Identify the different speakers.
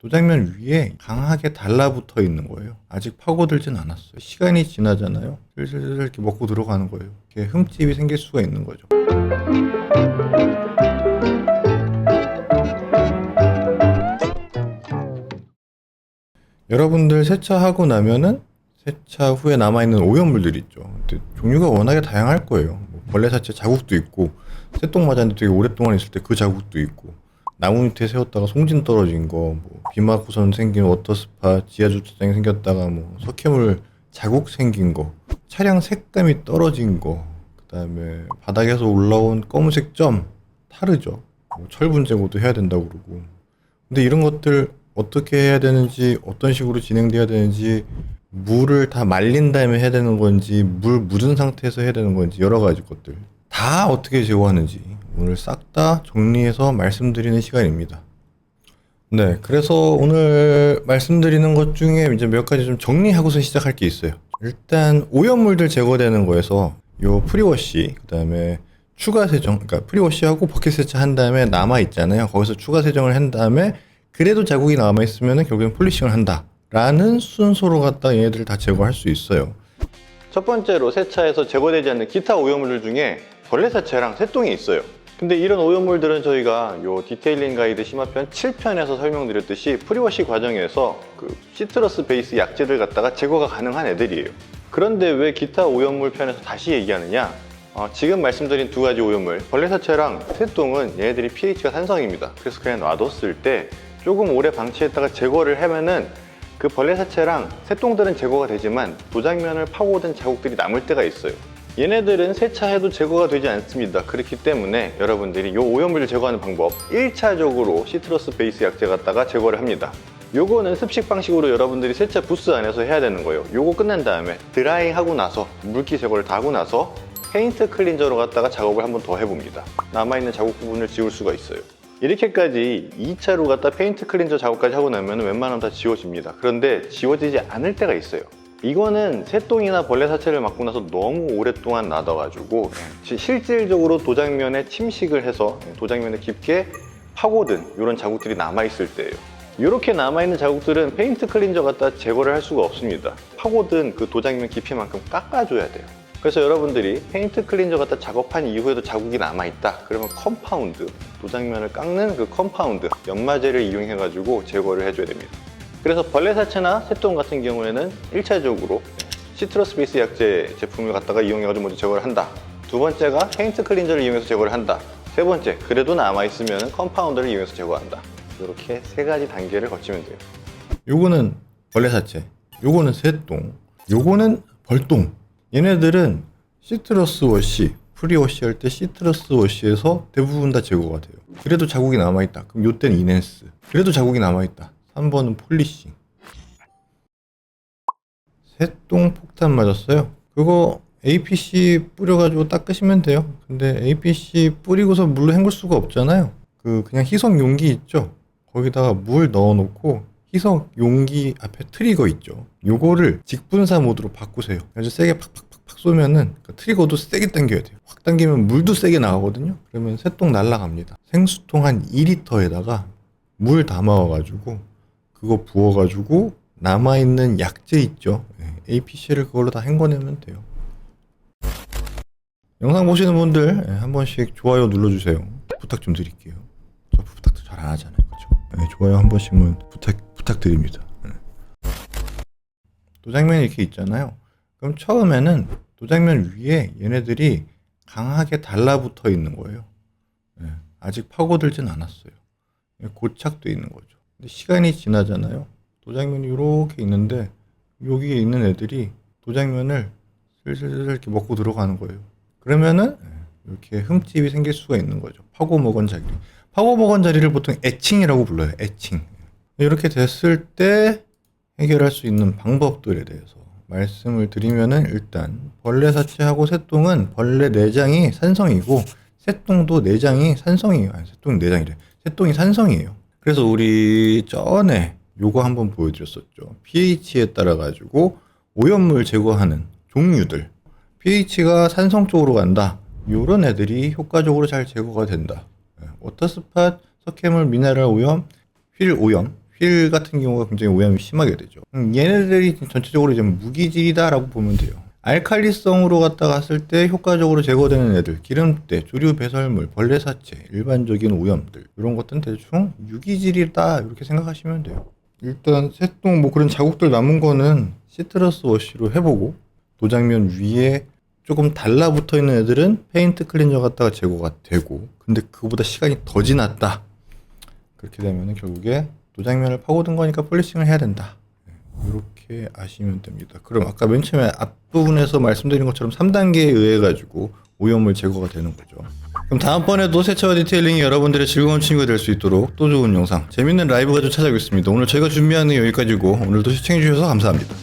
Speaker 1: 도장면 위에 강하게 달라붙어 있는 거예요. 아직 파고들진 않았어요. 시간이 지나잖아요. 슬슬슬 이렇게 먹고 들어가는 거예요. 이렇게 흠집이 생길 수가 있는 거죠. 여러분들 세차하고 나면은 세차 후에 남아있는 오염물들 있죠. 종류가 워낙에 다양할 거예요. 뭐 벌레 사체 자국도 있고, 새똥 맞았는데 되게 오랫동안 있을 때 그 자국도 있고, 나무 밑에 세웠다가 송진 떨어진 거, 뭐 비마구선 생긴 워터스파, 지하주차장이 생겼다가 뭐 석회물 자국 생긴 거, 차량 색감이 떨어진 거, 그 다음에 바닥에서 올라온 검은색 점, 타르죠. 뭐 철분 제거도 해야 된다고 그러고. 근데 이런 것들 어떻게 해야 되는지, 어떤 식으로 진행돼야 되는지, 물을 다 말린 다음에 해야 되는 건지, 물 묻은 상태에서 해야 되는 건지, 여러 가지 것들. 다 어떻게 제거하는지, 오늘 싹 다 정리해서 말씀드리는 시간입니다. 네, 그래서 오늘 말씀드리는 것 중에 이제 몇 가지 좀 정리하고서 시작할 게 있어요. 일단 오염물들 제거되는 거에서 요 프리워시, 그다음에 추가 세정, 그러니까 프리워시하고 버킷 세차 한 다음에 남아 있잖아요. 거기서 추가 세정을 한 다음에 그래도 자국이 남아 있으면은 결국엔 폴리싱을 한다라는 순서로 갖다 얘네들을 다 제거할 수 있어요. 첫 번째로 세차에서 제거되지 않는 기타 오염물들 중에 벌레 사체랑 새똥이 있어요. 근데 이런 오염물들은 저희가 요 디테일링 가이드 심화편 7편에서 설명드렸듯이 프리워시 과정에서 그 시트러스 베이스 약재들 갖다가 제거가 가능한 애들이에요. 그런데 왜 기타 오염물 편에서 다시 얘기하느냐? 어, 지금 말씀드린 두 가지 오염물, 벌레 사체랑 새똥은 얘네들이 pH가 산성입니다. 그래서 그냥 놔뒀을 때 조금 오래 방치했다가 제거를 하면은 그 벌레 사체랑 새똥들은 제거가 되지만 도장면을 파고든 자국들이 남을 때가 있어요. 얘네들은 세차해도 제거가 되지 않습니다. 그렇기 때문에 여러분들이 이 오염물을 제거하는 방법 1차적으로 시트러스 베이스 약재 갖다가 제거를 합니다. 요거는 습식 방식으로 여러분들이 세차 부스 안에서 해야 되는 거예요. 요거 끝난 다음에 드라잉 하고 나서 물기 제거를 다 하고 나서 페인트 클린저로 갖다가 작업을 한번 더 해봅니다. 남아있는 자국 부분을 지울 수가 있어요. 이렇게까지 2차로 갖다 페인트 클린저 작업까지 하고 나면 웬만하면 다 지워집니다. 그런데 지워지지 않을 때가 있어요. 이거는 새똥이나 벌레 사체를 맞고 나서 너무 오랫동안 놔둬가지고 실질적으로 도장면에 침식을 해서 도장면에 깊게 파고든 이런 자국들이 남아있을 때예요. 이렇게 남아있는 자국들은 페인트 클린저 갖다 제거를 할 수가 없습니다. 파고든 그 도장면 깊이만큼 깎아줘야 돼요. 그래서 여러분들이 페인트 클린저 갖다 작업한 이후에도 자국이 남아있다. 그러면 컴파운드, 도장면을 깎는 그 컴파운드, 연마제를 이용해 가지고 제거를 해줘야 됩니다. 그래서 벌레 사체나 새똥 같은 경우에는 1차적으로 시트러스 베이스 약재 제품을 갖다가 이용해가지고 먼저 제거를 한다. 두 번째가 페인트 클린저를 이용해서 제거를 한다. 세 번째, 그래도 남아있으면 컴파운더를 이용해서 제거한다. 이렇게 세 가지 단계를 거치면 돼요. 요거는 벌레 사체, 요거는 새똥, 요거는 벌똥. 얘네들은 시트러스 워시, 프리워시 할 때 시트러스 워시에서 대부분 다 제거가 돼요. 그래도 자국이 남아있다. 그럼 요때는 이넨스. 그래도 자국이 남아있다. 3번은 폴리싱. 새똥 폭탄 맞았어요. 그거 APC 뿌려가지고 닦으시면 돼요. 근데 APC 뿌리고서 물로 헹굴 수가 없잖아요. 그 그냥 희석 용기 있죠. 거기다가 물 넣어놓고 희석 용기 앞에 트리거 있죠. 요거를 직분사 모드로 바꾸세요. 아주 세게 팍팍팍팍 쏘면은 그 트리거도 세게 당겨야 돼요. 확 당기면 물도 세게 나가거든요. 그러면 새똥 날라갑니다. 생수통 한 2리터에다가 물 담아와가지고 그거 부어가지고 남아있는 약재 있죠. 예, APC를 그걸로 다 헹궈내면 돼요. 영상 보시는 분들 예, 한 번씩 좋아요 눌러주세요. 부탁 좀 드릴게요. 저 부탁도 잘 안 하잖아요. 그렇죠? 좋아요 한 번씩은 부탁, 부탁드립니다. 예. 도장면이 이렇게 있잖아요. 그럼 처음에는 도장면 위에 얘네들이 강하게 달라붙어 있는 거예요. 예, 아직 파고들진 않았어요. 예, 고착돼 있는 거죠. 근데 시간이 지나잖아요. 도장면이 이렇게 있는데 여기에 있는 애들이 도장면을 슬슬슬 이렇게 먹고 들어가는 거예요. 그러면은 예, 이렇게 흠집이 생길 수가 있는 거죠. 파고 먹은 자리. 파고 먹은 자리를 보통 애칭이라고 불러요. 애칭. 이렇게 됐을 때 해결할 수 있는 방법들에 대해서 말씀을 드리면은 일단 벌레 사체하고 새똥은 벌레 내장이 산성이고 새똥도 내장이 산성이에요. 아니, 새똥 내장이래. 새똥이 산성이에요. 그래서 우리 전에 요거 한번 보여드렸었죠. pH에 따라 가지고 오염물 제거하는 종류들. pH가 산성 쪽으로 간다. 요런 애들이 효과적으로 잘 제거가 된다. 예, 워터스팟, 석회물, 미네랄 오염, 휠 오염. 휠 같은 경우가 굉장히 오염이 심하게 되죠. 음, 얘네들이 전체적으로 이제 무기질이다라고 보면 돼요. 알칼리성으로 갖다 갔을 때 효과적으로 제거되는 애들, 기름때, 조류 배설물, 벌레 사체, 일반적인 오염들 이런 것들은 대충 유기질이다 이렇게 생각하시면 돼요. 일단 새똥 뭐 그런 자국들 남은 거는 시트러스 워시로 해보고 도장면 위에 조금 달라붙어 있는 애들은 페인트 클린저 갖다가 제거가 되고 근데 그거보다 시간이 더 지났다 그렇게 되면 결국에 도장면을 파고든 거니까 폴리싱을 해야 된다 이렇게 아시면 됩니다. 그럼 아까 맨 처음에 앞부분에서 말씀드린 것처럼 3단계에 의해 가지고 오염물 제거가 되는 거죠. 그럼 다음번에도 세차와 디테일링이 여러분들의 즐거운 친구가 될 수 있도록 또 좋은 영상 재밌는 라이브가 좀 찾아오겠습니다. 오늘 저희가 준비한 내용 여기까지고 오늘도 시청해주셔서 감사합니다